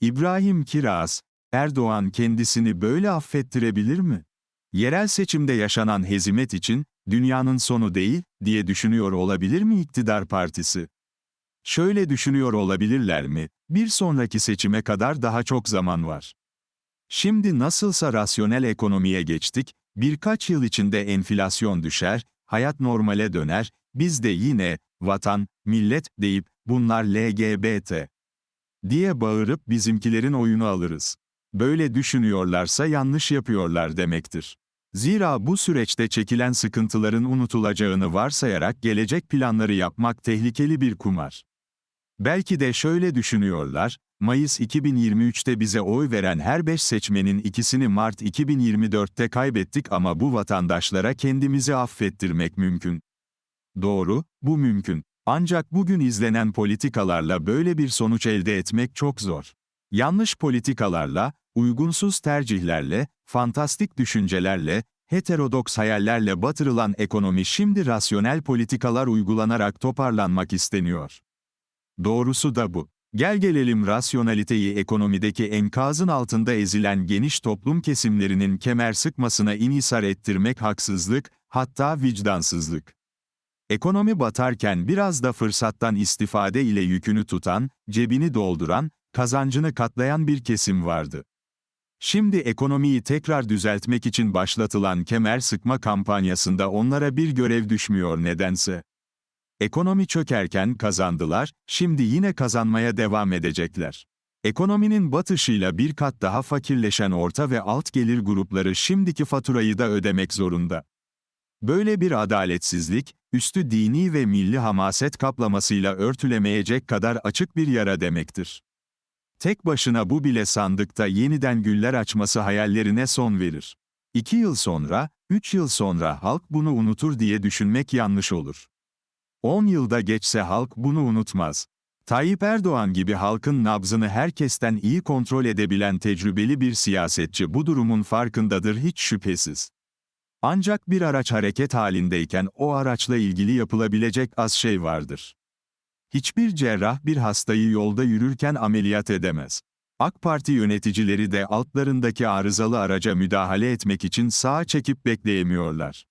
İbrahim Kiraz, Erdoğan kendisini böyle affettirebilir mi? Yerel seçimde yaşanan hezimet için, dünyanın sonu değil, diye düşünüyor olabilir mi iktidar partisi? Şöyle düşünüyor olabilirler mi? Bir sonraki seçime kadar daha çok zaman var. Şimdi nasılsa rasyonel ekonomiye geçtik, birkaç yıl içinde enflasyon düşer, hayat normale döner, biz de yine, vatan, millet deyip, bunlar LGBT diye bağırıp bizimkilerin oyunu alırız. Böyle düşünüyorlarsa yanlış yapıyorlar demektir. Zira bu süreçte çekilen sıkıntıların unutulacağını varsayarak gelecek planları yapmak tehlikeli bir kumar. Belki de şöyle düşünüyorlar, Mayıs 2023'te bize oy veren her 5 seçmenin ikisini Mart 2024'te kaybettik ama bu vatandaşlara kendimizi affettirmek mümkün. Doğru, bu mümkün. Ancak bugün izlenen politikalarla böyle bir sonuç elde etmek çok zor. Yanlış politikalarla, uygunsuz tercihlerle, fantastik düşüncelerle, heterodoks hayallerle batırılan ekonomi şimdi rasyonel politikalar uygulanarak toparlanmak isteniyor. Doğrusu da bu. Gel gelelim rasyonaliteyi ekonomideki enkazın altında ezilen geniş toplum kesimlerinin kemer sıkmasına inhisar ettirmek haksızlık, hatta vicdansızlık. Ekonomi batarken biraz da fırsattan istifade ile yükünü tutan, cebini dolduran, kazancını katlayan bir kesim vardı. Şimdi ekonomiyi tekrar düzeltmek için başlatılan kemer sıkma kampanyasında onlara bir görev düşmüyor nedense. Ekonomi çökerken kazandılar, şimdi yine kazanmaya devam edecekler. Ekonominin batışıyla bir kat daha fakirleşen orta ve alt gelir grupları şimdiki faturayı da ödemek zorunda. Böyle bir adaletsizlik, üstü dini ve milli hamaset kaplamasıyla örtülemeyecek kadar açık bir yara demektir. Tek başına bu bile sandıkta yeniden güller açması hayallerine son verir. İki yıl sonra, üç yıl sonra halk bunu unutur diye düşünmek yanlış olur. 10 yılda geçse halk bunu unutmaz. Tayyip Erdoğan gibi halkın nabzını herkesten iyi kontrol edebilen tecrübeli bir siyasetçi bu durumun farkındadır hiç şüphesiz. Ancak bir araç hareket halindeyken o araçla ilgili yapılabilecek az şey vardır. Hiçbir cerrah bir hastayı yolda yürürken ameliyat edemez. AK Parti yöneticileri de altlarındaki arızalı araca müdahale etmek için sağa çekip bekleyemiyorlar.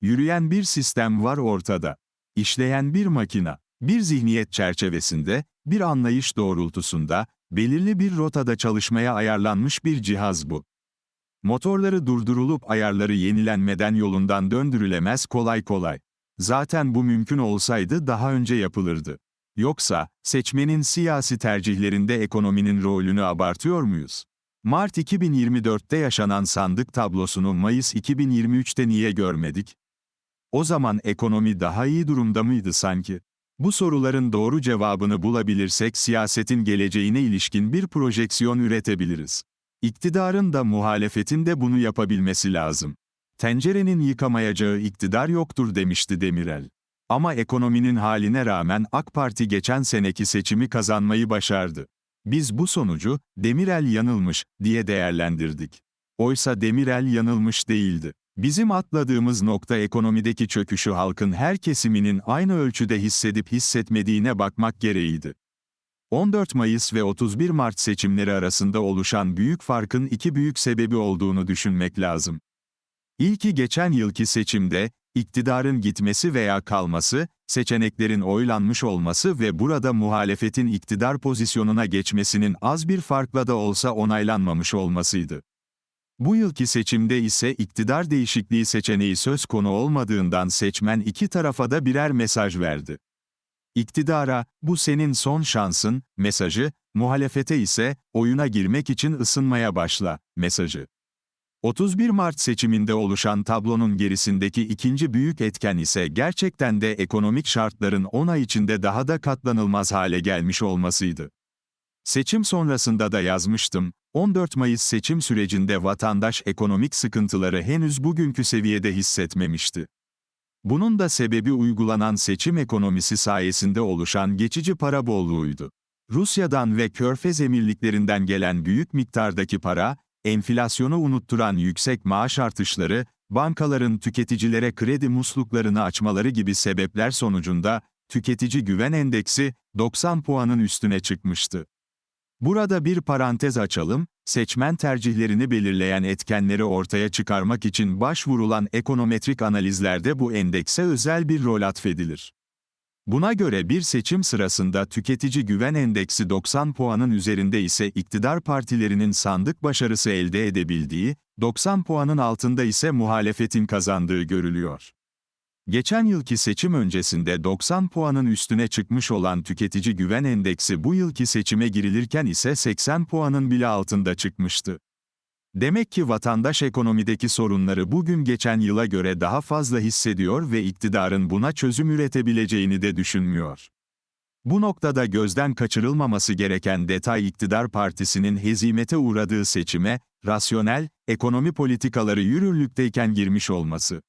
Yürüyen bir sistem var ortada. İşleyen bir makina, bir zihniyet çerçevesinde, bir anlayış doğrultusunda, belirli bir rotada çalışmaya ayarlanmış bir cihaz bu. Motorları durdurulup ayarları yenilenmeden yolundan döndürülemez kolay kolay. Zaten bu mümkün olsaydı daha önce yapılırdı. Yoksa, seçmenin siyasi tercihlerinde ekonominin rolünü abartıyor muyuz? Mart 2024'te yaşanan sandık tablosunu Mayıs 2023'te niye görmedik? O zaman ekonomi daha iyi durumda mıydı sanki? Bu soruların doğru cevabını bulabilirsek siyasetin geleceğine ilişkin bir projeksiyon üretebiliriz. İktidarın da muhalefetin de bunu yapabilmesi lazım. Tencerenin yıkamayacağı iktidar yoktur demişti Demirel. Ama ekonominin haline rağmen AK Parti geçen seneki seçimi kazanmayı başardı. Biz bu sonucu, Demirel yanılmış, diye değerlendirdik. Oysa Demirel yanılmış değildi. Bizim atladığımız nokta ekonomideki çöküşü halkın her kesiminin aynı ölçüde hissedip hissetmediğine bakmak gereğiydi. 14 Mayıs ve 31 Mart seçimleri arasında oluşan büyük farkın iki büyük sebebi olduğunu düşünmek lazım. İlki geçen yılki seçimde, iktidarın gitmesi veya kalması, seçeneklerin oylanmış olması ve burada muhalefetin iktidar pozisyonuna geçmesinin az bir farkla da olsa onaylanmamış olmasıydı. Bu yılki seçimde ise iktidar değişikliği seçeneği söz konu olmadığından seçmen iki tarafa da birer mesaj verdi. İktidara, bu senin son şansın, mesajı, muhalefete ise, oyuna girmek için ısınmaya başla, mesajı. 31 Mart seçiminde oluşan tablonun gerisindeki ikinci büyük etken ise gerçekten de ekonomik şartların 10 ay içinde daha da katlanılmaz hale gelmiş olmasıydı. Seçim sonrasında da yazmıştım, 14 Mayıs seçim sürecinde vatandaş ekonomik sıkıntıları henüz bugünkü seviyede hissetmemişti. Bunun da sebebi uygulanan seçim ekonomisi sayesinde oluşan geçici para bolluğuydu. Rusya'dan ve Körfez emirliklerinden gelen büyük miktardaki para, enflasyonu unutturan yüksek maaş artışları, bankaların tüketicilere kredi musluklarını açmaları gibi sebepler sonucunda, tüketici güven endeksi, 90 puanın üstüne çıkmıştı. Burada bir parantez açalım, seçmen tercihlerini belirleyen etkenleri ortaya çıkarmak için başvurulan ekonometrik analizlerde bu endekse özel bir rol atfedilir. Buna göre bir seçim sırasında tüketici güven endeksi 90 puanın üzerinde ise iktidar partilerinin sandık başarısı elde edebildiği, 90 puanın altında ise muhalefetin kazandığı görülüyor. Geçen yılki seçim öncesinde 90 puanın üstüne çıkmış olan tüketici güven endeksi bu yılki seçime girilirken ise 80 puanın bile altında çıkmıştı. Demek ki vatandaş ekonomideki sorunları bugün geçen yıla göre daha fazla hissediyor ve iktidarın buna çözüm üretebileceğini de düşünmüyor. Bu noktada gözden kaçırılmaması gereken detay iktidar partisinin hezimete uğradığı seçime, rasyonel, ekonomi politikaları yürürlükteyken girmiş olması.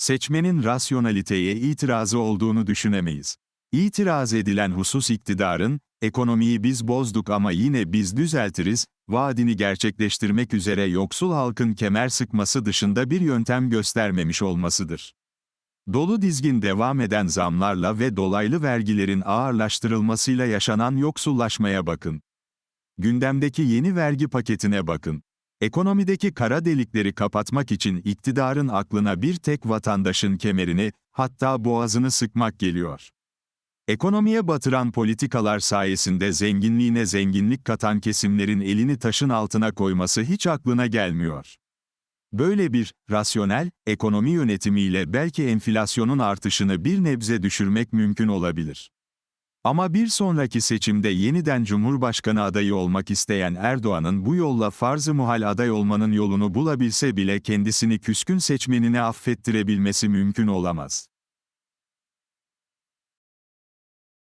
Seçmenin rasyonaliteye itirazı olduğunu düşünemeyiz. İtiraz edilen husus iktidarın, ekonomiyi biz bozduk ama yine biz düzeltiriz, vaadini gerçekleştirmek üzere yoksul halkın kemer sıkması dışında bir yöntem göstermemiş olmasıdır. Dolu dizgin devam eden zamlarla ve dolaylı vergilerin ağırlaştırılmasıyla yaşanan yoksullaşmaya bakın. Gündemdeki yeni vergi paketine bakın. Ekonomideki kara delikleri kapatmak için iktidarın aklına bir tek vatandaşın kemerini, hatta boğazını sıkmak geliyor. Ekonomiye batıran politikalar sayesinde zenginliğine zenginlik katan kesimlerin elini taşın altına koyması hiç aklına gelmiyor. Böyle bir, rasyonel, ekonomi yönetimiyle belki enflasyonun artışını bir nebze düşürmek mümkün olabilir. Ama bir sonraki seçimde yeniden Cumhurbaşkanı adayı olmak isteyen Erdoğan'ın bu yolla farz-ı muhal aday olmanın yolunu bulabilse bile kendisini küskün seçmenine affettirebilmesi mümkün olamaz.